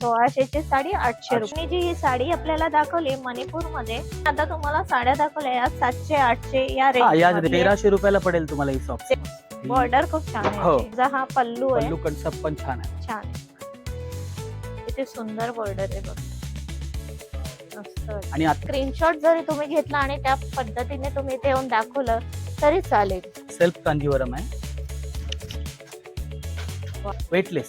सोळाशेची साडी आठशे. रुपये. जी ही साडी आपल्याला दाखवली मणिपूरमध्ये आता तुम्हाला साड्या दाखवल्या या सातशे आठशे या रेंज तेराशे रुपयाला पडेल तुम्हाला ही बॉर्डर खूप छान आहे. हो. तिचा हा पल्लू आहे. पल्लू कन्सेप्ट पण छान आहे. छान. किती सुंदर बॉर्डर आहे बघ. आणि स्क्रीनशॉट जरी तुम्ही घेतला आणि त्या पद्धतीने तुम्ही इथे येऊन दाखवलं तरी चालेल. सेल्फ कांजीवरम आहे. वेटलेस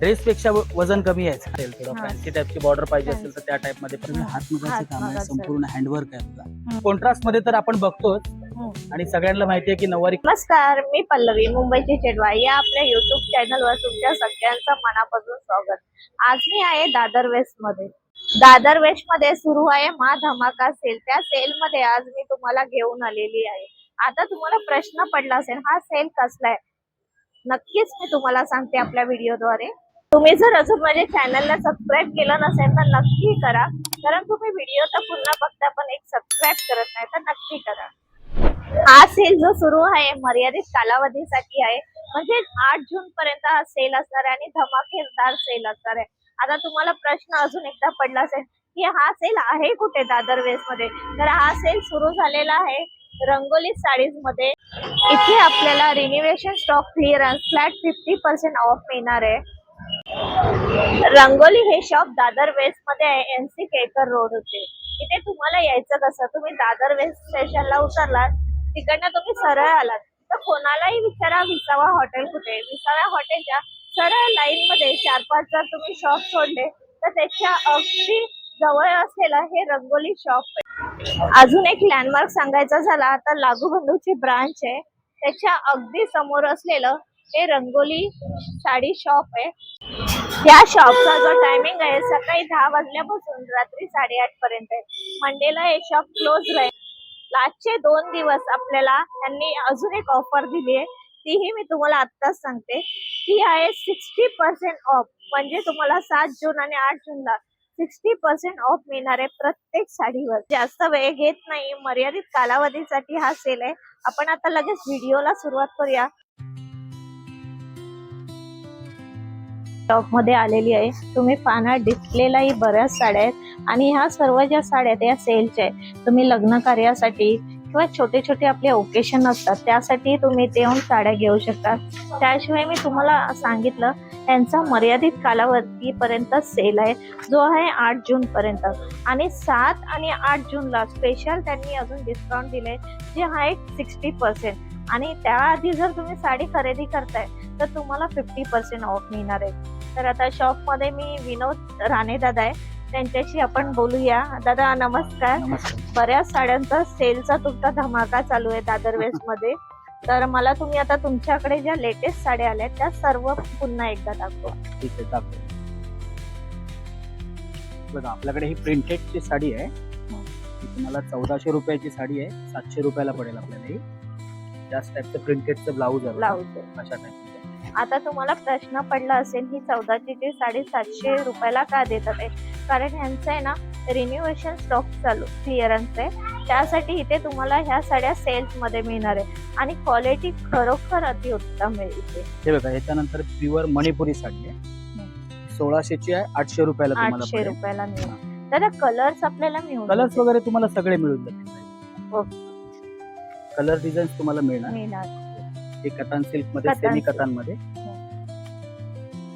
ड्रेस पेक्षा व- वजन कमी आहे थोडं हा. फॅन्सी टाईपची बॉर्डर पाहिजे असेल तर त्या टाइपमध्ये पण हा. हातमगाचं काम आहे हातमगाचं. संपूर्ण हँडवर्क आहे. कॉन्ट्रास्टमध्ये तर आपण बघतोच हम्म. आणि सगळ्यांना माहितीये की नऊवारी नमस्कार मी पल्लवी मुंबईची चेडवा या आपल्या युट्यूब चॅनलवर तुमच्या सगळ्यांचं मनापासून स्वागत आज मी आहे दादर वेस्टमध्ये दादर वेस्टमध्ये सुरू आहे मा धमाका सेल त्या सेल मध्ये आज मी तुम्हाला घेऊन आलेली आहे आता तुम्हाला प्रश्न पडला असेल हा सेल कसला आहे नक्कीच मी तुम्हाला सांगते आपल्या व्हिडिओद्वारे तुम्ही जर अजून माझ्या चॅनलला सबस्क्राईब केलं नसेल तर नक्की करा. कारण तुम्ही व्हिडिओ तर पुन्हा बघता पण एक सबस्क्राईब करत नाही तर नक्की करा. हा सेल जो सुरू आहे मर्यादित कालावधीसाठी आहे. म्हणजे आठ जून पर्यंत हा सेल असणार आहे आणि धमाकेदार सेल असणार आहे. आता तुम्हाला प्रश्न अजून एकदा पडला असेल की हा सेल आहे कुठे दादर वेस्टमध्ये? तर हा सेल सुरू झालेला आहे रंगोली साडीजमध्ये इथे आपल्याला renovation stock clearance flat fifty percent off मिळणार आहे. रंगोली हे शॉप दादर वेस्टमध्ये आहे एनसी केकर रोड होते. इथे तुम्हाला यायचं कसं? तुम्ही दादर वेस्ट स्टेशनला उतरलात तिकडनं तुम्ही सरळ आलात. तर कोणालाही विचारा विसावा हॉटेल कुठे विसाव्या हॉटेलच्या सरळ लाईन मध्ये चार पाच जर तुम्ही शॉप सोडले तर त्याच्या अगदी जवळ असलेलं हे रंगोली शॉप आहे. अजून एक लँडमार्क सांगायचा झाला तर लागू बंधूची ब्रांच आहे. त्याच्या अगदी समोर असलेलं हे रंगोली साडी शॉप आहे. या शॉपचा जो टायमिंग आहे सकाळी दहा वाजल्यापासून रात्री साडेआठ पर्यंत आहे. मंडेला हे शॉप क्लोज राहील. लास्टचे दोन दिवस आपल्याला त्यांनी अजून एक ऑफर दिली आहे. तीही मी तुम्हाला आत्ताच सांगते. ती आहे सिक्स्टी पर्सेंट ऑफ म्हणजे तुम्हाला सात जून आणि आठ जूनला सिक्स्टी पर्सेंट ऑफ मिळणार आहे प्रत्येक साडीवर. जास्त वेळ घेत नाही. मर्यादित कालावधीसाठी हा सेल आहे. आपण आता लगेच व्हिडिओला सुरुवात करूया. शॉपमध्ये आलेली आहे. तुम्ही पाहणार डिस्प्लेलाही बऱ्याच साड्या आहेत. आणि ह्या सर्व ज्या साड्या आहेत या सेलच्या आहेत. तुम्ही लग्न कार्यासाठी किंवा छोटे छोटे आपले ओकेशन असतात त्यासाठी तुम्ही ते येऊन साड्या घेऊ शकता. त्याशिवाय मी तुम्हाला सांगितलं त्यांचा मर्यादित कालावधीपर्यंत सेल आहे जो आहे आठ जून पर्यंत आणि सात आणि आठ जूनला स्पेशल त्यांनी अजून डिस्काउंट दिले जे आहे सिक्स्टी पर्सेंट आणि त्याआधी जर तुम्ही साडी खरेदी करताय तर तुम्हाला फिफ्टी पर्सेंट ऑफ मिळणार आहे. तर आता शॉपमध्ये मी विनोद राणे दादा आहे. त्यांच्याशी आपण बोलूया. दादा नमस्कार. बऱ्याच साड्यांचा सेलचा तुमचा धमाका चालू आहे दादर वेस्टमध्ये तर मला तुम्ही आता तुमच्याकडे ज्या लेटेस्ट साड्या आल्या त्या सर्व पुन्हा एकदा दाखवा. ठीक आहे दाखव बघा आपल्याकडे ही प्रिंटेड ची साडी आहे. तुम्हाला चौदाशे रुपयाची साडी आहे. सातशे रुपयाला पडेल आपल्याला ही. त्याच टाईपचं प्रिंटेडचं ब्लाऊज आहे. ब्लाऊज अशा टाईपचं आता तुम्हाला प्रश्न पडला असेल ही चौदाची ची साडी सातशे रुपयाला का देतात आहे? कारण ह्यांचं आहे ना रिन्युएशन स्टॉक चालू क्लिअरन्स आहे. त्यासाठी इथे तुम्हाला ह्या साड्या सेल्समध्ये मिळणार आहे. आणि क्वालिटी खरोखर अतिउत्तम आहे इथे. हे बघा याच्यानंतर प्युअर मणिपुरी साडी आहे. सोळाशेची आहे आठशे रुपयाला तुम्हाला आठशे पडेल. रुपयाला मिळणार. दादा कलर्स आपल्याला मिळून कलर्स जातील. वगैरे तुम्हाला सगळे मिळून जातील. कलर डिझाईन्स तुम्हाला मिळणार. मिळणार. हे कतान सिल्कमध्ये कतान सेमी silk. कतानमध्ये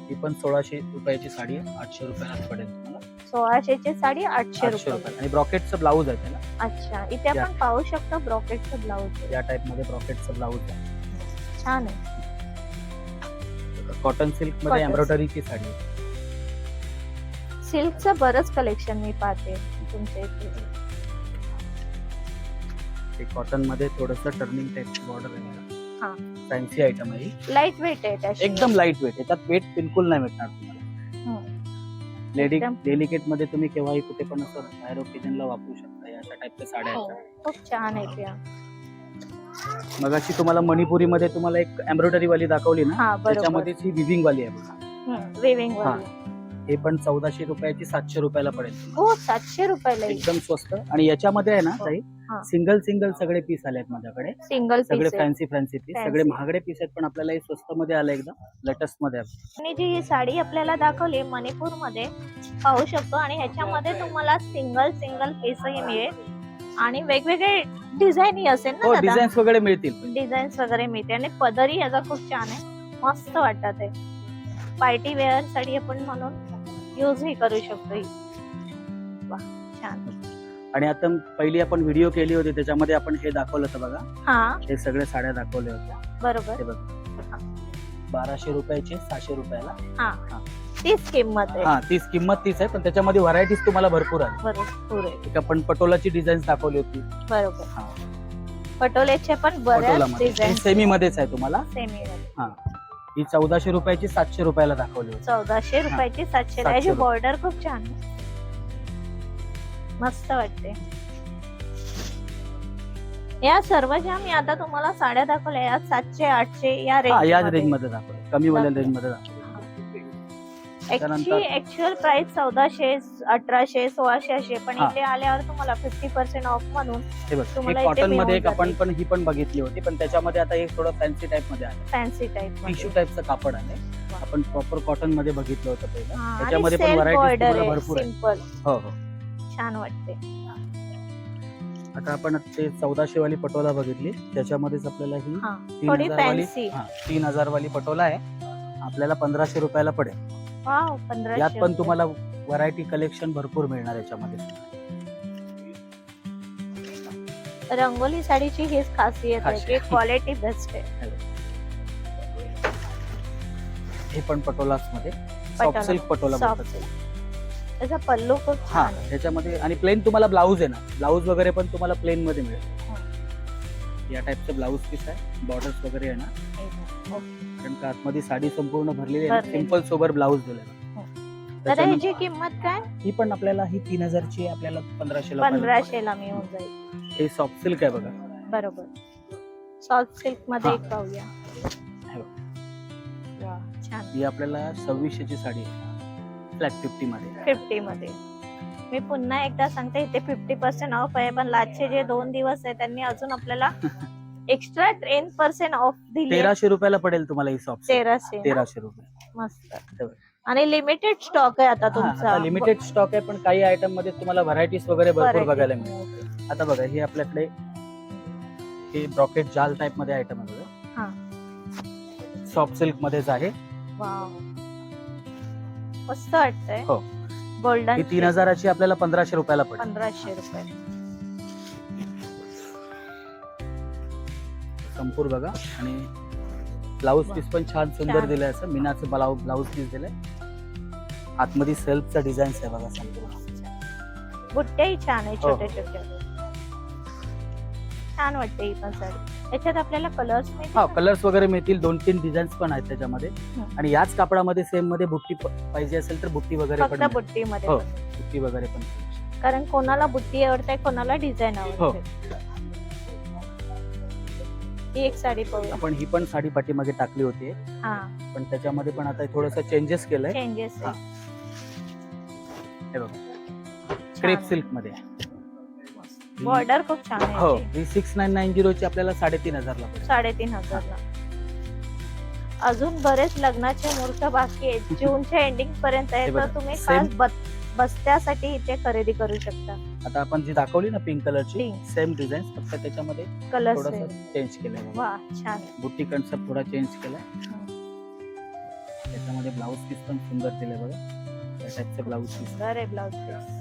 ही पण सोळाशे रुपयाची साडी आहे आठशे रुपयाला पडेल तुम्हाला. सोळाशेची साडी आठशे आठशे रुपये. रुपयाला आणि ब्रॉकेटचं ब्लाऊज आहे त्याला. अच्छा इथे आपण. पाहू शकतो ब्रॉकेटचं ब्लाऊज. या टाइपमध्ये ब्रॉकेटचं ब्लाऊज आहे. छान आहे. कॉटन सिल्कमध्ये Cotton. एम्ब्रॉयडरीची साडी आहे. सिल्कचं बरंच कलेक्शन मी पाहते तुमच्या इथे. ते कॉटनमध्ये थोडस टर्निंग टाइप बॉर्डर हा. आहे फॅन्सी आयटम आहे ही. लाइट वेट आहे त्याची. एकदम लाइट वेट याच्यात वेट बिलकुल नाही भेटणार तुम्हाला. लेडी एकदम. डेलिकेटमध्ये तुम्ही केव्हाही कुठे पण असं बाहेर ओकेजनला वापरू शकता या अशा टाईपच्या साड्या हो, आहेत खूप छान आहे त्या मग अशी तुम्हाला मणिपुरी मध्ये तुम्हाला एक एम्ब्रॉयडरी वाली दाखवली ना? हा बरोबर. त्याच्यामध्येच ही विविंग वाली आहे बघा. वेविंग हा. हे पण चौदाशे रुपयाची सातशे रुपयाला पडेल. हो सातशे रुपयाला येईल. एकदम स्वस्त. आणि याच्यामध्ये आहे ना ताई हा. सिंगल सिंगल सगळे पीस आले आहेत माझ्याकडे सिंगल सगळे piece fancy fancy piece Fancy. सगळे महागडे पीस आहेत पण आपल्याला हे स्वस्त मध्ये आलं एकदम लेटेस्टमध्ये. आणि जी ही साडी आपल्याला दाखवली मणिपूरमध्ये पाहू शकतो. आणि ह्याच्यामध्ये तुम्हाला सिंगल सिंगल पीसही मिळेल. आणि वेगवेगळे डिझाईन असेल हो ना दादा? डिझाईन्स वगैरे मिळतील. डिझाईन्स वगैरे मिळते आणि पदरी याचा खूप छान आहे. मस्त वाटत आहे पार्टी वेअरसाठी आपण म्हणून यूज ही करू शकतो ही. छान. आणि आता पहिली आपण व्हिडिओ केली होती त्याच्यामध्ये आपण हे दाखवलं होतं बघा. हा. हे सगळे साड्या दाखवल्या होत्या. बरोबर. हे बघा. बाराशे रुपयाचे सहाशे रुपयाला. हा. तीच किंमत आहे. हा तीच किंमत तीच आहे पण त्याच्यामध्ये व्हरायटीज तुम्हाला भरपूर आहे बरोबर आहे. एक आपण पटोलाची डिझाईन दाखवली होती. बरोबर. हा. पटोलेचे पण बऱ्याच पटोलामध्ये. डिझाईन सेमी मध्येच आहे तुम्हाला. सेमी हा. ही चौदाशे रुपयाची सातशे रुपयाला दाखवली होती. चौदाशे रुपयाची सातशे रुपये. बॉर्डर खूप छान आहे. मस्त वाटते. या सर्व ज्या मी आता तुम्हाला साड्या दाखवल्या या सातशे आठशे या हा याच रेंज रेंजमध्ये दाखवली कमी वाल्या दाखवली. रेंजमध्ये दाखवली त्यानंतर- ऍक्च्युअल प्राइस चौदाशे अठराशे सोळाशे असे पण हा. इथे आल्यावर तुम्हाला फिफ्टी पर्सेंट ऑफ म्हणून हे बघ तुम्हाला इथे कॉटनमध्ये मिळून एक आपण जाते. पण ही पण बघितली होती पण त्याच्यामध्ये आता एक थोडं फॅन्सी टाइपमध्ये आलं फॅन्सी टाइप टिश्यू टाईपचं कापड आलंय. आपण प्रॉपर कॉटनमध्ये बघितलं होतं पहिलं. त्याच्यामध्ये पण व्हरायटी तुम्हाला आहे भरपूर आहे सिंपल हो हो. छान वाटते. आता आपण ते चौदाशे वाली पटोला बघितली. त्याच्यामध्येच आपल्याला ही हा तीन थोडी हजार वाली फॅन्सी हा तीन हजार वाली पटोला आहे. आपल्याला पंधराशे रुपयाला पडेल. वाव यात पण. तुम्हाला व्हरायटी कलेक्शन भरपूर मिळणार याच्यामध्ये. रंगोली साडीची हीच खासियत आहे की खासियत. क्वालिटी बेस्ट आहे. हे पण पटोलाच मध्ये. Patola. Soft silk patola Soft बोलतात त्याला. त्याचा पल्लू खूप हा छान आहे त्याच्यामध्ये आणि प्लेन तुम्हाला ब्लाऊज आहे ना ब्लाऊज वगैरे पण तुम्हाला प्लेन मध्ये मिळेल हो. या टाईपचं ब्लाऊज पीस आहे बॉर्डर्स वगैरे आहे ना हो. कारण का आतमध्ये साडी संपूर्ण भरलेली आहे भरलेली. सिंपल सोबर ब्लाऊज दिलेला हो. तर त्याच्यानंतर ह्याची किंमत काय ही पण आपल्याला ही तीन हजारची आपल्याला पंधराशे पंधराशे ला मिळून जाईल हे सॉफ्ट सिल्क आहे बघा बरोबर सॉफ्ट सिल्कमध्ये हा. एक पाहूया हे बघ. वा, छान ही आपल्याला सव्वीसशेची साडी आहे फ्लॅट फिफ्टी मध्ये. फिफ्टी मध्ये. मी पुन्हा एकदा सांगते इथे फिफ्टी पर्सेंट ऑफ आहे पण लास्टचे जे दोन दिवस आहे त्यांनी अजून आपल्याला एक्स्ट्रा टेन पर्सेंट ऑफ दिले. तेराशे रुपयाला पडेल तुम्हाला ही तेराशे ना? तेराशे. रुपये. मस्त. आणि लिमिटेड स्टॉक आहे आता तुमचा. लिमिटेड स्टॉक आहे पण काही आयटममध्ये तुम्हाला व्हरायटीज वगैरे भरपूर. बघायला मिळेल आता बघा हे आपल्याकडे हे ब्रॉकेट जाल टाइपमध्ये आयटम आहे हा. सॉफ्ट सिल्क मध्येच आहे. वाव मस्त वाटतंय हो. गोल्डन ही तीन हजाराची आपल्याला पंधराशे रुपयाला पडेल पंधराशे रुपये संपूर बघा आणि ब्लाऊज. पीस पण छान सुंदर छान. दिलंय असं मीनाचं ब्लाऊज ब्लाऊज पीस दिलंय आतमध्ये सेल्फचा डिझाईन आहे बघा संपूर्ण बुट्ट्याही छान आहे हो. छोटे छोटे छान वाटते ही पण साडी याच्यात आपल्याला कलर्स हा कलर्स वगैरे मिळतील. दोन तीन डिझाईन्स पण आहेत त्याच्यामध्ये. हं. आणि याच कापडामध्ये सेममध्ये बुट्टी प- पाहिजे असेल तर बुट्टी वगैरे पण फक्त मिळेल. बुट्टी मध्ये हो. बुट्टी वगैरे पण कारण कोणाला बुट्टी आवडते कोणाला डिझाईन हो. आवडते. ही एक साडी पाहूया. आपण ही पण साडी पाठीमागे टाकली होती. हा. पण त्याच्यामध्ये पण आता थोडस चेंजेस केलंय. चेंजेस हा. हे बघा. क्रेप सिल्कमध्ये. बॉर्डर खूप छान आहे हो याची. ही सिक्स नाईन नाईन झिरोची आपल्याला साडेतीन हजारला पडेल साडेतीन हजारला अजून बरेच लग्नाचे मुहूर्त बाकी आहेत. जूनच्या एंडिंग पर्यंत आहे हे तर बघा, तुम्ही same- खास बस्त्यासाठी इथे खरेदी करू शकता. आता आपण जी दाखवली ना पिंक कलरची Pink. सेम डिझाईन फक्त त्याच्यामध्ये कलर थोडस चेंज केलंय. वा छान. बुट्टी कन्सेप्ट थोडा चेंज केलाय त्याच्यामध्ये ब्लाऊज पीस पण सुंदर दिले बघा. त्या टाईपचे ब्लाऊज पीस सुंदर आहे ब्लाउज पीस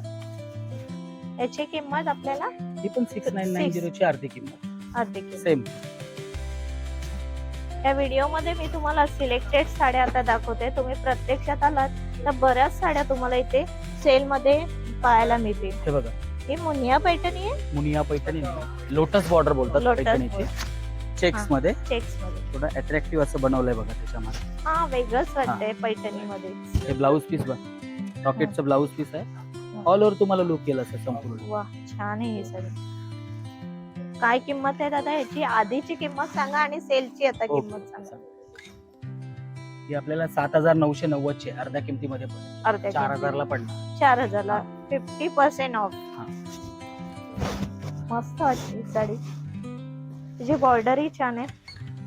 याची किंमत आपल्याला ही पण सिक्स नाईन नाईन Six. झिरोची अर्धी किंमत. अर्धी किंमत. सेम या व्हिडिओमध्ये मी तुम्हाला सिलेक्टेड साड्या आता दाखवते. तुम्ही प्रत्यक्षात आलात तर बऱ्याच साड्या तुम्हाला इथे सेल मध्ये पाहायला मिळतील. हे बघा. ही मुनिया पैठणी आहे. मुनिया पैठणी लोटस बॉर्डर बोलतात Lotus पैठणीची. चेक्स हा. मध्ये. चेक्समध्ये. थोडं अट्रॅक्टिव्ह असं बनवलंय बघा त्याच्यामध्ये. हा वेगळंच वाटतंय पैठणी मध्ये हे ब्लाऊज पीस बघ. रॉकेटचं ब्लाऊज पीस आहे. ऑल ओव्हर तुम्हाला लुक केलं असं संपूर्ण. वा छान आहे ही काय किंमत आहे दादा? याची आधीची किंमत सांगा आणि सेलची आता ओके. किंमत सांगा. ही आपल्याला सात हजार नऊशे नव्वदची आहे, अर्ध्या किमतीमध्ये पडेल चार किमतीत. हजारला पडणार. चार हजारला फिफ्टी पर्सेंट ऑफ हा. मस्त ही साडी. तिची बॉर्डरही छान आहे.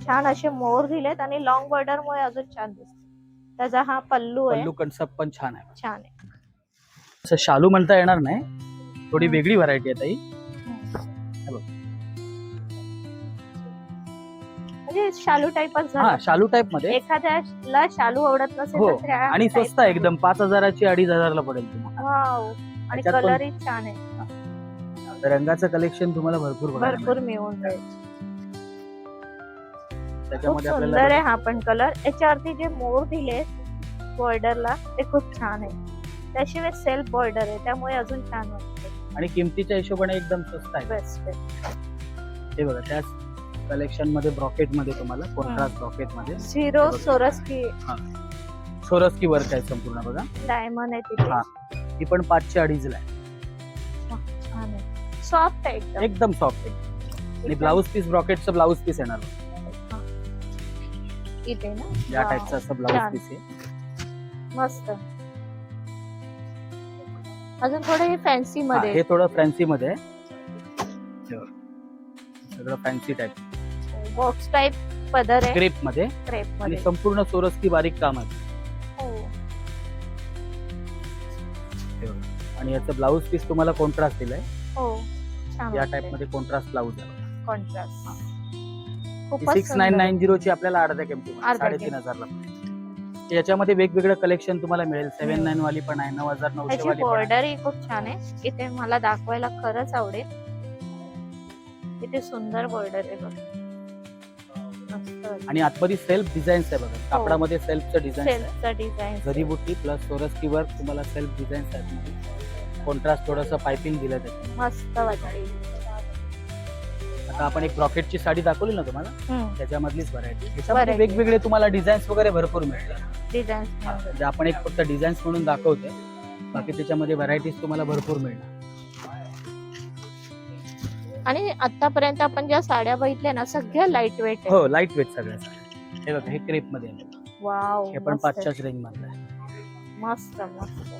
छान असे मोर दिलेत आणि लॉंग बॉर्डर मुळे अजून छान दिसते. त्याचा हा पल्लू आहे. पल्लू कन्सेप्ट पण छान आहे. छान आहे. असं शालू म्हणता येणार नाही. थोडी वेगळी व्हरायटी आहे ताई. बघ. म्हणजे शालू टाईपच हा झाला. शालू टाईपमध्ये. एखाद्याला शालू आवडत नसेल हो. तर त्या आणि type स्वस्त आहे मध्ये. एकदम. पाच हजाराची अडीच हजारला पडेल तुम्हाला. वाव. आणि त्याच्यात पण- कलरही छान आहे. रंगाचं कलेक्शन तुम्हाला भरपूर बघायला भरपूर मिळेल. मिळून जाईल. खूप त्याच्यामध्ये सुंदर आपल्याला आहे हा पण कलर याच्यावरती जे मोर दिले बॉर्डरला ते खूप छान आहे. त्याशिवाय सेल्फ बॉर्डर आहे त्यामुळे अजून छान वाटते आणि किमतीच्या हिशोबाने एकदम स्वस्त आहे. बेस्ट हे बघा त्याच कलेक्शनमध्ये ब्रॉकेटमध्ये तुम्हाला कॉन्ट्रास्ट ब्रॉकेटमध्ये. झिरो सोरस्की सोरस्की वर्क आहे संपूर्ण बघा. डायमंड आहे तिथे. हा. ती पण पाचशे अडीच ला आहे छान आहे. सॉफ्ट आहे एकदम. एकदम सॉफ्ट आहे. आणि ब्लाऊज पीस ब्रॉकेटचं ब्लाऊज पीस येणार इथे ना? या Wow. टाईपचं असं ब्लाऊज छान. पीस आहे मस्त. अजून थोडं हे फॅन्सी मध्ये. हे थोडं फॅन्सी मध्ये. सगळं फॅन्सी टाईप बॉक्स टाईप पदर आहे. क्रेपमध्ये. क्रेपमध्ये. संपूर्ण सोरस्की बारीक काम आहे. हो. आणि याचं ब्लाऊज पीस तुम्हाला कॉन्ट्रास्ट दिलाय. हो या टाईपमध्ये कॉन्ट्रास्ट ब्लाऊज आहे. Contrast six nine. नाईन झिरोची आपल्याला अर्ध्या अर्ध्या साडेतीन हजारला. याच्यामध्ये वेगवेगळं कलेक्शन तुम्हाला मिळेल. सेव्हन नाईन वाली पण आहे नऊ हजार नऊशे त्याची वाली पण आहे. बॉर्डर ही खूप छान आहे. इथे मला दाखवायला खरंच आवडेल. इथे सुंदर बॉर्डर आहे बघ. मस्त आणि आतमध्ये सेल्फ डिझाईन्स आहे बघा. कापडामध्ये सेल्फचं डिझाईन आहे. सेल्फचा बुट्टी प्लस सोरस्की वर्क तुम्हाला सेल्फ डिझाईन्स आहेत. कॉन्ट्रास्ट थोडंसं पायपिंग दिलं त्याच्यात मस्त वाटते. आता आपण एक ब्रॉकेटची साडी दाखवली ना तुम्हाला त्याच्यामधलीच व्हरायटी त्याच्यामध्ये. वेगवेगळे तुम्हाला डिझाईन्स वगैरे भरपूर मिळतात. डिझाईन म्हणजे आपण एक फक्त डिझाईन्स म्हणून दाखवतोय. बाकी त्याच्यामध्ये व्हरायटीज तुम्हाला भरपूर मिळणार आणि आतापर्यंत आपण ज्या साड्या बघितल्या ना सगळ्या लाइट वेट हो लाइट वेट सगळ्या साड्या. हे बघा हे क्रेपमध्ये. वाव हे पण पाचच्याच रेंजमध्ये आहे. मस्त मस्त.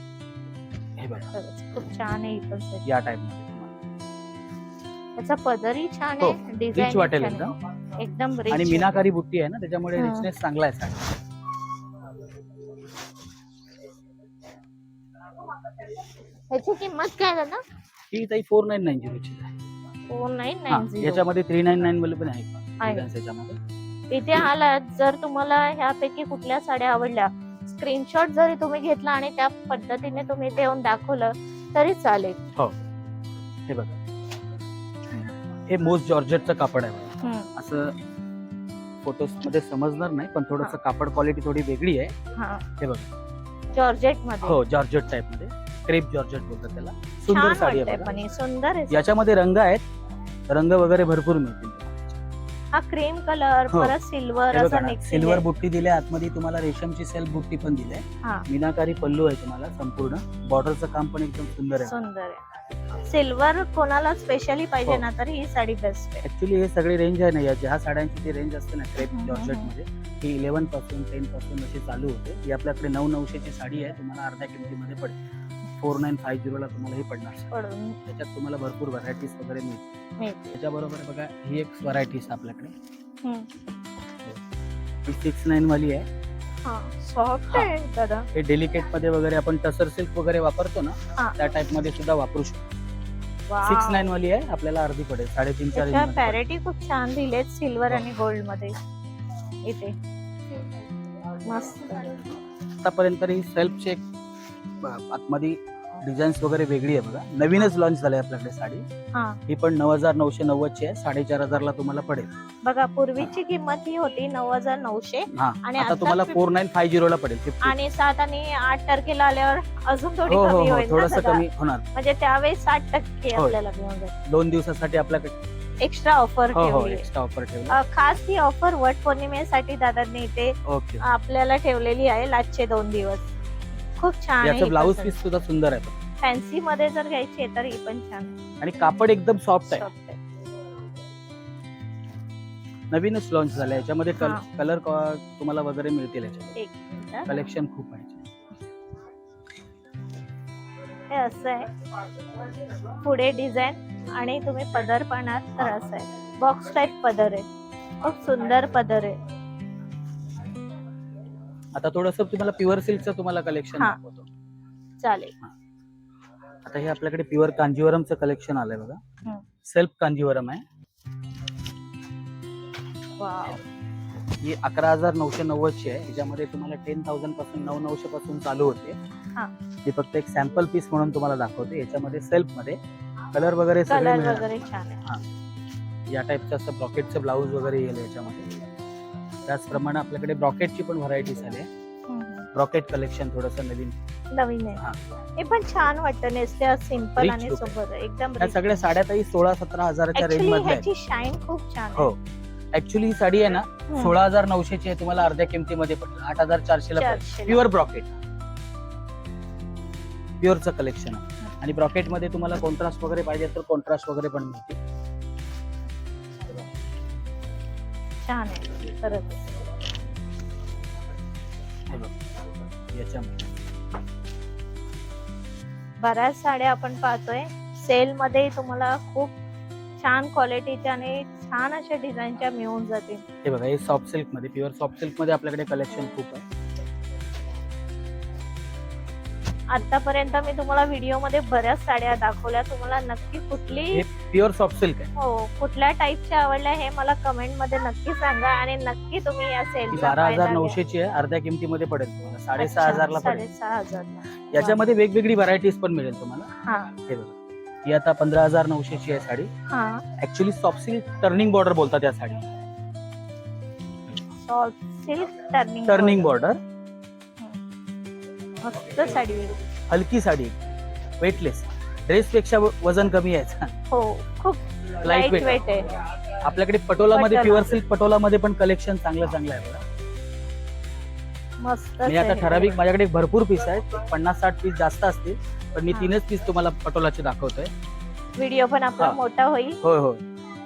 हे बघा. खूप छान आहे ही. या टाइपमध्ये. त्याचा पदरही छान हो, आहे रिच डिझाईन वाटेल एकदम. एकदम आणि आहे. मीनाकारी बुट्टी आहे ना त्याच्यामुळे हा. रिचनेस चांगला आहे साडी. ह्याची किंमत काय दादा? ही ताई फोर नाईन नाईन झिरोची फोर नाईन नाईन झिरो याच्यामध्ये थ्री नाईन नाईन वाले पण आहे आहे. designs याच्यामध्ये. इथे आलात जर तुम्हाला ह्यापैकी कुठल्या साड्या आवडल्या स्क्रीनशॉट जरी तुम्ही घेतला आणि त्या पद्धतीने तुम्ही ते येऊन दाखवलं तरी चालेल. हे बघा. हे मोस्ट जॉर्जेटचं कापड आहे असं फोटोजमध्ये समजणार नाही पण थोडस कापड क्वालिटी थोडी वेगळी आहे. हा. हे बघा. जॉर्जेटमध्ये हो जॉर्जेट टाइपमध्ये क्रेप जॉर्जेट बोलतात त्याला. सुंदर साडी आहे सुंदर आहे. याच्यामध्ये रंग आहेत. रंग वगैरे भरपूर मिळतील. हा क्रीम कलर हो. परत सिल्वर सिल्वर बुट्टी दिली आहे. आतमध्ये तुम्हाला रेशमची सेल्फ बुट्टी पण दिली आहे. मीनाकारी पल्लू आहे तुम्हाला संपूर्ण. बॉर्डरचं काम पण एकदम सुंदर आहे. सुंदर आहे. सिल्वर कोणाला स्पेशली पाहिजे हो. ना तर ही साडी बेस्ट आहे ऍक्च्युली हे सगळी रेंज आहे ना या ज्या साड्यांची जी रेंज असते ना क्रेप हम्म, जॉर्जेट हम्म. मध्ये ती इलेव्हनपासून टेन पासून अशी चालू होते ही आपल्याकडे नऊ नऊशेची साडी आहे तुम्हाला अर्ध्या किमतीमध्ये पडेल फोर नाईन फाय झिरोला तुम्हाला ही पडणार पडून त्याच्यात तुम्हाला भरपूर व्हरायटीज वगैरे मिळतील मिळते त्याच्याबरोबर बघा ही एक व्हरायटीज आपल्याकडे हम्म. ही सिक्स नाईन वाली आहे हा सॉफ्ट आहे दादा हे डेलिकेटमध्ये वगैरे आपण टसर सिल्क वगैरे वापरतो ना हा. त्या टाइपमध्ये सुद्धा वापरू शकतो. सिक्स नाईन वाली आहे. आपल्याला अर्धी पडेल. साडेतीनच्या त्याच्या रेंज पॅरिटी खूप छान दिलेत सिल्वर. आणि गोल्डमध्ये. इथे. मस्त आतापर्यंत ही सेल्फची एक ब- आतमध्ये डिझाईन्स वगैरे वेगळी आहे बघा. नवीनच लॉन्च झाली आपल्याकडे साडी. हा. ही पण नऊ हजार नऊशे नव्वदची आहे. साडेचार हजारला तुम्हाला पडेल. बघा पूर्वीची किंमत ही होती नऊ हजार नऊशे. हा. आणि आता आता तुम्हाला फोर नाईन फाय झिरोला पडेल 50. आणि सात आणि आठ तारखेला आल्यावर अजून थोडी हो हो कमी हो. होईल ना थोडस? कमी होणार. म्हणजे त्यावेळेस साठ टक्के होय. आपल्याला दोन दिवसासाठी आपल्याकडे एक्स्ट्रा ऑफर हो हो ठेवली. एक्स्ट्रा ऑफर ठेवलं. अ, खास ही ऑफर वट पौर्णिमेसाठी दादांनी इथे ओके. आपल्याला ठेवलेली आहे. लाजचे दोन दिवस. खूप छान याचं ब्लाऊज पीस सुद्धा सुंदर आहे. फॅन्सी मध्ये जर घ्यायची आहे तर ही पण छान आणि कापड एकदम सॉफ्ट आहे. Soft आहे. नवीनच लॉन्च झालं याच्यामध्ये हा. कलर तुम्हाला वगैरे मिळतील याच्यामध्ये. एक मिनिट. कलेक्शन खूप आहे हे असं आहे. पुढे डिझाईन आणि तुम्ही पदर पाहणार तर असं आहे. बॉक्स टाईप पदर आहे. खूप सुंदर पदर आहे. आता थोडस तुम्हाला प्युअर सिल्कचं तुम्हाला कलेक्शन हा. दाखवतो. चालेल. आता हे आपल्याकडे प्युअर कांजीवरमचं कलेक्शन आलंय बघा. हम्म. सेल्फ कांजीवरम आहे. वाव. ही अकरा हजार नऊशे नव्वदची आहे. याच्यामध्ये तुम्हाला टेन थाउजंडपासून नऊ नऊशे पासून चालू होते. हा. ही फक्त एक सॅम्पल पीस म्हणून तुम्हाला दाखवते. याच्यामध्ये सेल्फमध्ये कलर वगैरे सगळे कलर मिळणार. वगैरे छान आहे. या टाईपचं असं ब्लाऊज वगैरे येईल याच्यामध्ये. त्याचप्रमाणे आपल्याकडे ब्रॉकेटची पण व्हरायटीज आली आहे. ब्रॉकेट कलेक्शन थोडस नवीन. नवीन हा. आहे. हे. पण छान वाटतं सिंपल Rich आणि look. सोबर एकदम ह्या सगळ्या साड्या ताई सोळा सतरा हजाराच्या रेंज आहेत. ह्याची शाईन खूप छान आहे. हो. ऍक्च्युली ही साडी आहे ना हम्म. सोळा हजार नऊशेची आहे तुम्हाला अर्ध्या किमतीमध्ये पडेल आठ हजार पडेल. चारशेला. प्युअर ब्रॉकेट प्युअरचं कलेक्शन आहे. आणि ब्रॉकेटमध्ये तुम्हाला कॉन्ट्रास्ट वगैरे पाहिजे तर कॉन्ट्रास्ट वगैरे पण मिळते छान आहे. खरंच. याच्यामध्ये. बऱ्याच साड्या आपण पाहतोय. सेल मध्ये तुम्हाला खूप छान क्वालिटीच्या आणि छान अशा डिझाईनच्या मिळून जातील. हे बघा हे सॉफ्ट सिल्कमध्ये प्युअर सॉफ्ट सिल्कमध्ये आपल्याकडे कलेक्शन खूप आहे. आतापर्यंत मी तुम्हाला व्हिडिओमध्ये बऱ्याच साड्या दाखवल्या. तुम्हाला नक्की कुठली प्युअर सॉफ्ट सिल्क आहे. हो कुठल्या टाईपच्या आवडल्या हे मला कमेंटमध्ये नक्की सांगा आणि नक्की तुम्ही या सेल बारा हजार नऊशेची आहे अर्ध्या किमतीमध्ये पडेल तुम्हाला. साडेसहा हजारला पडेल. साडेसहा हजार याच्यामध्ये वेगवेगळी व्हरायटीज पण मिळेल तुम्हाला. हा. हे बघा. ही आता पंधरा हजार नऊशेची आहे sari. Actually soft silk turning border बोलतात या sari silk turning turning border आहे. हलकी साडी. वेटलेस ड्रेस पेक्षा वजन कमी यायचं हो खूप लाइट वेट आहे. आपल्याकडे पटोला मध्ये पटोला. प्युअर सिल्क पटोला मध्ये पण कलेक्शन चांगलं चांगलं आहे बघा. मस्त मी आता ठराविक माझ्याकडे भरपूर पीस आहेत. पन्नास साठ पीस जास्त असतील पण मी हा. तीनच पीस तुम्हाला पटोलाचे दाखवतोय. व्हिडिओ पण आपला हा. मोठा होईल. होय होय.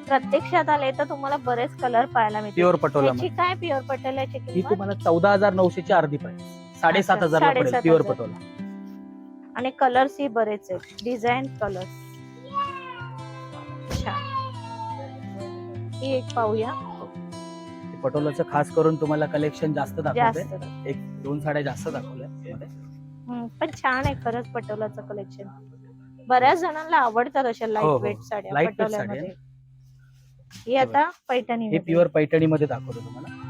प्रत्यक्षात आले तर तुम्हाला बरेच कलर पाहायला मिळतील. प्युअर पटोला काय प्युअर पटेलाची ही किंमत? तुम्हाला चौदा हजार नऊशेची अर्धी प्राइस साडेसात हजारला पडेल साडेसात प्युअर हजार. पटोला. आणि कलर्स ही बरेच आहेत. डिझाईन कलर्स छान ही एक पाहूया. पटोलाचं खास करून तुम्हाला कलेक्शन जास्त दाखवते जास्त एक दोन साड्या जास्त दाखवल्या. हम्म, पण छान आहे खरंच पटोलाचं कलेक्शन बऱ्याच जणांना आवडतात अशा हो, लाइट हो. वेट साड्या Lightweight पटोल्यामध्ये. ही आता पैठणी हे प्युअर पैठणी मध्ये दाखवतो तुम्हाला.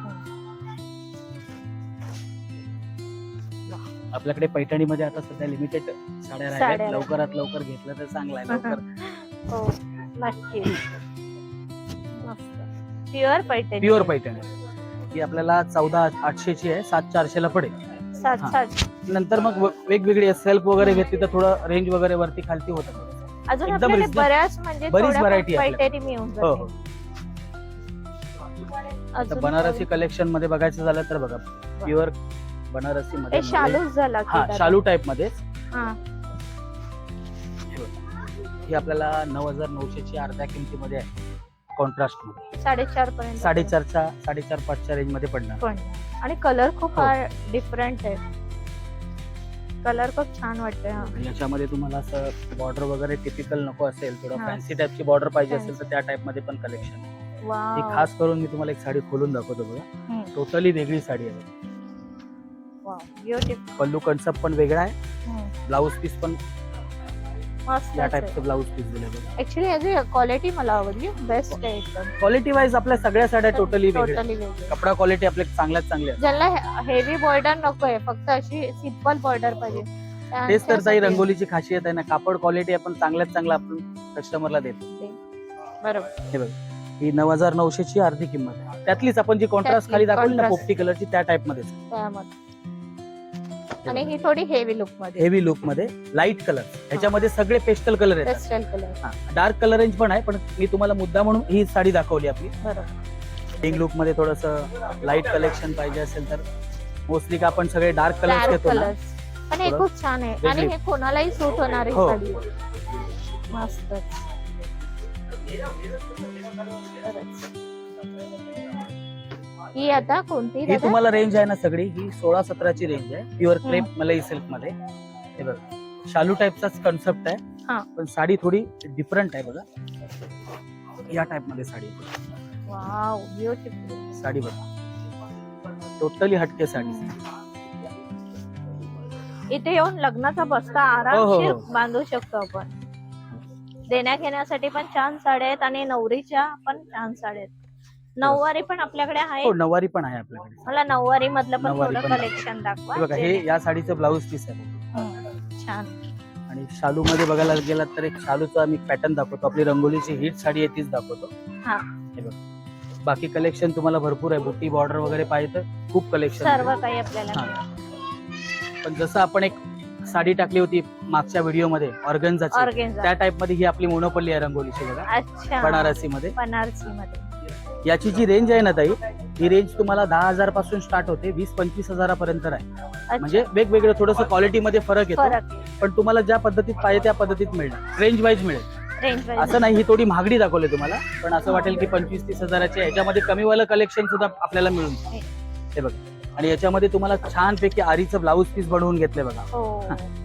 आपल्याकडे पैठणी मध्ये आता सध्या लिमिटेड साड्या राहिल्या साड्या लवकरात लवकर घेतलं तर चांगलं आहे. लवकर. हो नक्की. मस्त. प्युअर पैठणी. प्युअर पैठणी. ही आपल्याला चौदा आठशेची आहे. सात चारशेला पडेल. सात हा. सात नंतर मग व- वेगवेगळी सेल्फ वगैरे घेतली तर थोडं रेंज वगैरे वरती खालती होतं. अजून एकदम आपल्याला reasonable. बऱ्याच म्हणजे बरीच थोड्या variety आहे पैठणी मिळून हो हो. जातील. तर अजून बनारसी कलेक्शनमध्ये बघायचं झालं तर बघा. प्युअर बनारसी हे मध्ये. शालूच झाला हा? शालू टाईपमध्ये हा. ही आपल्याला नऊ हजार नऊशेची अर्ध्या किमतीमध्ये आहे. कॉन्ट्रास्टमध्ये. साडेचार पर्यंत. साडेचारच्या साडेचार पाचच्या रेंजमध्ये पडणार. आणि कलर खूप हो. डिफरंट आहे. कलर खूप छान वाटतंय हा. याच्यामध्ये तुम्हाला असं बॉर्डर वगैरे टिपिकल नको असेल थोडं हा. फॅन्सी टाईपची बॉर्डर पाहिजे असेल तर त्या टाईपमध्ये पण कलेक्शन ही खास करून मी तुम्हाला एक साडी खोलून दाखवतो बघा. टोटली वेगळी साडी आहे. ब्युटिफुल पल्लू कन्सेप्ट पण वेगळा आहे. ब्लाऊज पीस पण या टाईपचं ब्लाऊज पीस दिले बघा. ऍक्च्युली याची क्वालिटी मला आवडली. बेस्ट आहे एकदम. क्वालिटी वाईज आपल्या सगळ्या साड्या टोटली वेगळ्या. टोटली वेगळी कपडा क्वालिटी आपल्या चांगल्यात चांगल्या. आहे. ज्यांना हेवी बॉर्डर नकोय फक्त अशी सिंपल बॉर्डर पाहिजे. तेच तर ताई त्यांच्यासाठी- रंगोलीची खासियत आहे ना कापड क्वालिटी आपण चांगल्यात चांगलं आपण कस्टमरला देतो. बरोबर. हे बघ ही नऊ हजार नऊशेची अर्धी किंमत आहे. त्यातलीच आपण जी कॉन्ट्रास्ट त्यातली खाली दाखवली ना contrast. पोपटी कलरची त्या टाइप मध्येच. त्यामध्ये. आणि ही थोडी हेवी लुकमध्ये. हेवी लुकमध्ये लाइट कलर ह्याच्यामध्ये सगळे पेस्टल कलर आहेत pastel colour dark colour range पण आहे पण मी तुम्हाला मुद्दा म्हणून ही साडी दाखवली आपली. बरोबर. पिंक लुकमध्ये थोडस लाइट कलेक्शन पाहिजे असेल तर मोस्टली का आपण सगळे डार्क कलर डार्क घेतो ना? कलर पण हे थोडं खूप छान आहे. आणि वेगळी. हे कोणालाही सूट होणारी हो. साडी मस्त ही आता कोणती ही दादा? तुम्हाला रेंज आहे ना सगळी. ही सोळा सतराची रेंज आहे. प्युअर. क्रेप मलई सिल्कमध्ये. हे बघा. शालू टाईपचाच कन्सेप्ट आहे. हा. पण साडी थोडी डिफरंट आहे बघा. या टाइपमध्ये साडी आहे. वाव ब्युटिफुल साडी बघा. टोटली हटके साडी. इथे येऊन लग्नाचा बस्ता हो, आरामशीर हो. बांधू शकतो आपण. देण्या घेण्यासाठी पण छान साड्या आहेत आणि नवरीच्या पण छान साड्या आहेत. नऊवारी पण आपल्याकडे हो आहे नवारी पण आहे आपल्याकडे. मला नऊवारी मधलं पण नऊवारी थोडं पण कलेक्शन दाखवा. हे बघा हे या साडीचं ब्लाऊज पीस आहे. हम्म, छान. आणि शालू मध्ये बघायला गेलात तर एक शालूचा मी पॅटर्न दाखवतो. आपली रंगोलीची हिट साडी आहे तीच दाखवतो. हा. हे बघा. बाकी कलेक्शन तुम्हाला भरपूर आहे. बुट्टी बॉर्डर वगैरे पाहिजे तर खूप कलेक्शन सर्व काही आपल्याला हा. मिळेल. पण जसं आपण एक साडी टाकली होती मागच्या व्हिडिओमध्ये ऑर्गन्झाची ऑर्गेन्झा. त्या टाइपमध्ये ही आपली मोनोपल्ली आहे रंगोलीची बघा. अच्छा. बनारसी मध्ये बनारसी मध्ये याची जी रेंज आहे ना ताई ही रेंज तुम्हाला दहा हजारपासून स्टार्ट होते वीस पंचवीस हजारापर्यंत आहे म्हणजे वेगवेगळं थोडंसं क्वालिटी मध्ये फरक येतो. पण तुम्हाला ज्या पद्धतीत पाहिजे त्या पद्धतीत मिळणार. रेंज वाईज मिळेल. रेंज असं नाही ही थोडी महागडी दाखवली तुम्हाला पण असं वाटेल की पंचवीस तीस हजाराच्या ह्याच्यामध्ये कमीवालं कलेक्शन सुद्धा आपल्याला मिळून जाईल. हे. बघा. आणि याच्यामध्ये तुम्हाला छानपैकी आरीचं ब्लाऊज पीस बनवून घेतले बघा. हो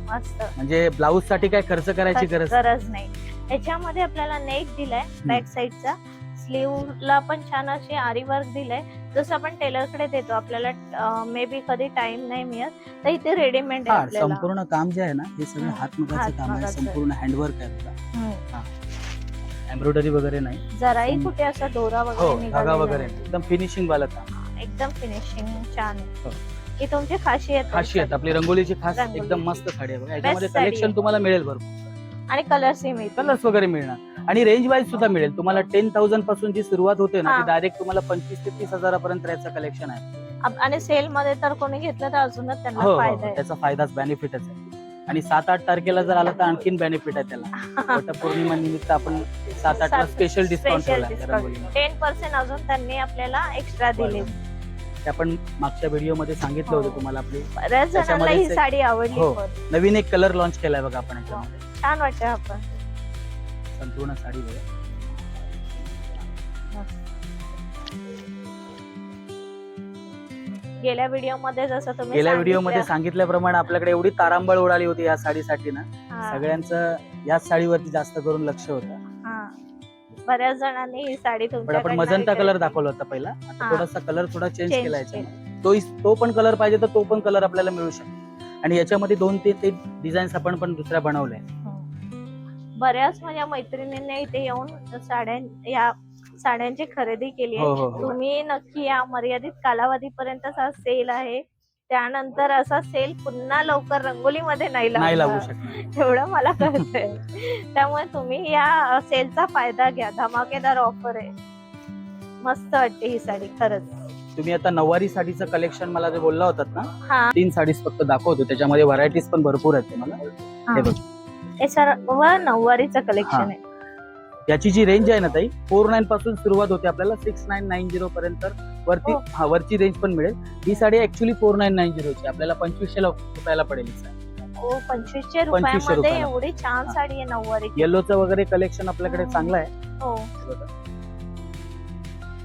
म्हणजे ब्लाऊजसाठी काय खर्च करायची गरज नाही. गरज नाही. याच्यामध्ये आपल्याला नेक दिलाय बॅक साईडचा स्लीव ला पण छान असे आरी वर्क दिलंय जसं आपण टेलरकडे देतो आपल्याला मे बी कधी टाइम नाही मिळत तर इथे रेडीमेड आहे हा संपूर्ण काम जे आहे ना हे सगळं हम्म. हातमगाचं काम आहे हातमगाचं. संपूर्ण हँडवर्क आहे बघा. एम्ब्रॉयडरी वगैरे नाही जराही. कुठे असं दोरा हो वगैरे धागा निघालेला वगैरे नाही. एकदम फिनिशिंग वाला काम एकदम फिनिशिंग छान हो. आहे ही तुमची खासियत आहे. खासियत आपली रंगोलीची खास. एकदम मस्त साडी आहे बघा याच्यामध्ये साडी कलेक्शन आहे. तुम्हाला मिळेल भरपूर आणि कलर्सही मिळतील कलर्स वगैरे मिळणार आणि रेंज वाईज सुद्धा मिळेल. तुम्हाला टेन थाउजंडपासून जी सुरुवात होते ना हा. ती डायरेक्ट तुम्हाला पंचवीस ते तीस हजारापर्यंत याचं कलेक्शन आहे. आणि सेल मध्ये तर कोणी घेतलं तर अजूनच हो त्यांना हो, फायदा हो आहे. त्याचा फायदाच बेनिफिटच आहे. आणि सात आठ तारखेला जर आला तर आणखीन बेनिफिट आहे त्याला. वटपौर्णिमा निमित्त आपण सात आठ सात- special discount special discount ten percent अजून त्यांनी आपल्याला एक्स्ट्रा दिले. ते आपण मागच्या व्हिडिओमध्ये सांगितलं होतं हो. तुम्हाला आपली. बऱ्याच जणांना ही साडी आवडली हो. पण. नवीन एक कलर लॉन्च केलाय बघा आपण याच्यामध्ये. छान वाटतं आपण. संपूर्ण साडी बघा. गेल्या व्हिडिओमध्ये जसं तुम्ही गेल्या व्हिडिओमध्ये सांगितलं, सांगितल्याप्रमाणे आपल्याकडे एवढी तारांबळ उडाली होती या साडीसाठी ना हा, सगळ्यांचं याच साडीवरती जास्त करून लक्ष होतं. हा. बऱ्याच जणांनी ही साडी पण आपण तुमच्याकडनं मजंता विकत कलर दाखवला होता पहिला. आता हा. थोडासा कलर थोडा चेंज Change केला. तो तो पण कलर पाहिजे तर तो पण कलर आपल्याला मिळू शकतो. आणि याच्यामध्ये दोन ते तीन डिझाईन्स आपण पण दुसऱ्या बनवल्या हम्म. बऱ्याच माझ्या मैत्रिणींनी इथे येऊन साड्या या साड्यांची खरेदी केली हो आहे. हो हो तुम्ही नक्की या मर्यादित कालावधीपर्यंतच हा सेल आहे. त्यानंतर असा सेल पुन्हा लवकर रंगोलीमध्ये नाही नाही लागू लागणार. शकणार. एवढं मला कळतंय. त्यामुळे तुम्ही या सेलचा फायदा घ्या. धमाकेदार ऑफर आहे. मस्त वाटते ही साडी खरंच. तुम्ही आता नऊवारी साडीचं कलेक्शन मला जे बोलला होतात ना हा. तीन साडीज फक्त दाखवतो. त्याच्यामध्ये व्हरायटीज पण भरपूर आहेत तुम्हाला. हा. हे. बघ. हे सर्व नऊवारीचं कलेक्शन. आहे. याची जी रेंज आहे ना ताई फोर नाईन पासून सुरुवात होते आपल्याला सिक्स नाईन नाईन झिरो पर्यंत वरती हो. हा वरची रेंज पण मिळेल. ही sari actually four nine nine झिरोची आपल्याला पंचवीसशे रुपयाला पडेल ही साडी. हो पंचवीसशे 2500 रुपयामध्ये रुपयाला. एवढी छान साडी आहे नऊवारी. येल्लोचं वगैरे कलेक्शन आपल्याकडे. चांगलं आहे. हो. बघा.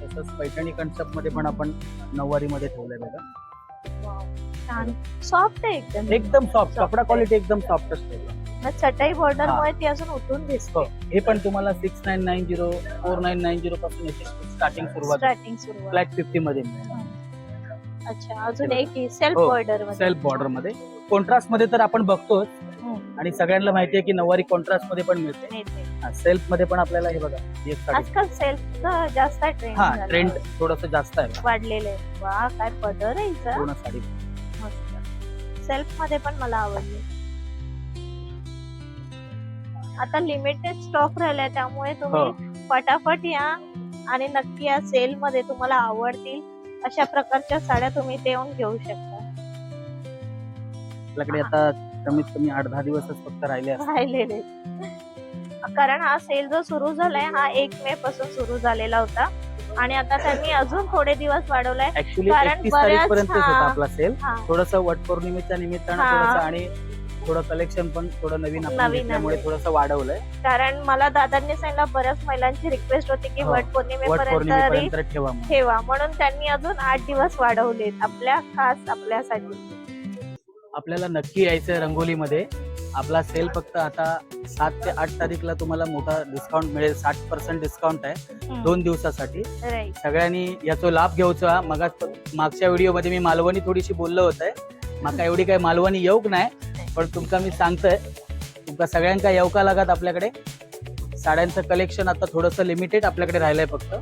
तसंच पैठणी कन्सेप्टमध्ये पण आपण नऊवारी मध्ये ठेवलंय बघा. छान. सॉफ्ट आहे एकदम. एकदम सॉफ्ट कपडा. क्वालिटी एकदम सॉफ्ट असते चटई बॉर्डर मुळे ती अजून उठून दिसते. हो. हे पण तुम्हाला six nine nine zero four nine nine zero पासून स्टार्टिंग सुरुवात स्टार्टिंग सुरुवात. फ्लॅट फिफ्टी मध्ये अच्छा अजून एक सेल्फ बॉर्डर सेल्फ बॉर्डरमध्ये. कॉन्ट्रास्टमध्ये. तर आपण बघतोच. आणि सगळ्यांना माहिती आहे की नऊवारी कॉन्ट्रास्टमध्ये पण मिळते. सेल्फमध्ये पण आपल्याला हे बघा आजकाल सेल्फ जास्त ट्रेंड हा ट्रेंड थोडस जास्त आहे वाढलेले वा काय पदर आहे. पूर्ण साडी. सेल्फमध्ये पण मला आवडली. आता लिमिटेड स्टॉक राहिलाय त्यामुळे हो. तुम्ही फटाफट या आणि नक्की या सेल मध्ये तुम्हाला आवडतील अशा प्रकारच्या साड्या तुम्ही येऊन घेऊ शकता. आपल्याकडे आता कमीत कमी आठ दहा दिवसच फक्त राहिले. राहिलेले. कारण हा सेल जो सुरू झालाय हा एक मे पासून सुरू झालेला होता. आणि आता त्यांनी अजून थोडे दिवस वाढवलाय. कारण बऱ्याच- पर्यंत होता. आपला सेल थोडस वट पौर्णिमेच्या निमित्तानं आणि थोडं कलेक्शन पण थोडं नवीन नवीन आहे. थोडस वाढवलंय. कारण मला दादांनी सांगितलं बऱ्याच महिलांची रिक्वेस्ट होती की हो. वट वट पौर्णिमेपर्यंत तरी पौर्णिमेपर्यंत ठेवा म्हणून. ठेवा. म्हणून त्यांनी अजून आठ दिवस वाढवलेत आपल्या खास आपल्यासाठी. आपल्याला नक्की यायचंय रंगोलीमध्ये. आपला सेल फक्त आता सात ते आठ तारीखला तुम्हाला मोठा डिस्काउंट मिळेल. साठ पर्सेंट डिस्काउंट आहे. दोन दिवसासाठी. सगळ्यांनी याचा लाभ घ्यायचा. मग मागच्या व्हिडिओमध्ये मी मालवणी थोडीशी बोललो होतंय माका एवढी काही मालवणी येऊक नाही पण तुमका मी सांगतोय तुमका सगळ्यांका येऊका लागत आपल्याकडे. साड्यांचं कलेक्शन आता थोडंसं लिमिटेड आपल्याकडे राहिलंय फक्त.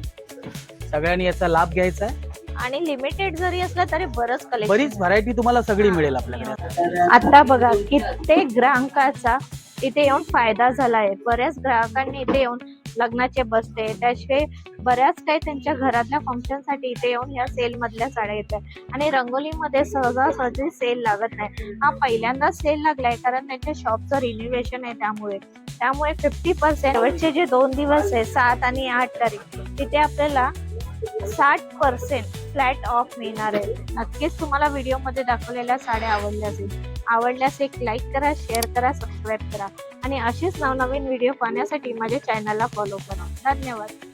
सगळ्यांनी याचा लाभ घ्यायचा आहे. आणि लिमिटेड जरी असलं तरी बरंच कलेक्शन बरीच व्हरायटी तुम्हाला सगळी मिळेल आपल्याकडे आता. बघा कित्येक ग्राहकाचा इथे येऊन फायदा झाला आहे बऱ्याच ग्राहकांनी इथे येऊन लग्नाचे बसते. त्याशिवाय बऱ्याच काही त्यांच्या घरातल्या फंक्शनसाठी इथे येऊन या सेल मधल्या साड्या येतात. आणि रंगोलीमध्ये सहजासहजी सेल लागत नाही. हा पहिल्यांदा सेल लागलाय कारण त्यांच्या शॉपचं रिन्युवेशन आहे त्यामुळे. त्यामुळे फिफ्टी पर्सेंट शेवटचे जे दोन दिवस आहे सात आणि आठ तारीख तिथे आपल्याला साठ पर्सेंट फ्लॅट ऑफ मिळणार आहे. नक्कीच तुम्हाला व्हिडिओमध्ये दाखवलेल्या साड्या आवडल्या असेल. आवडल्यास एक लाईक करा शेअर करा सबस्क्राईब करा. आणि असेच नवनवीन व्हिडिओ पाहण्यासाठी माझ्या चॅनलला फॉलो करा. धन्यवाद.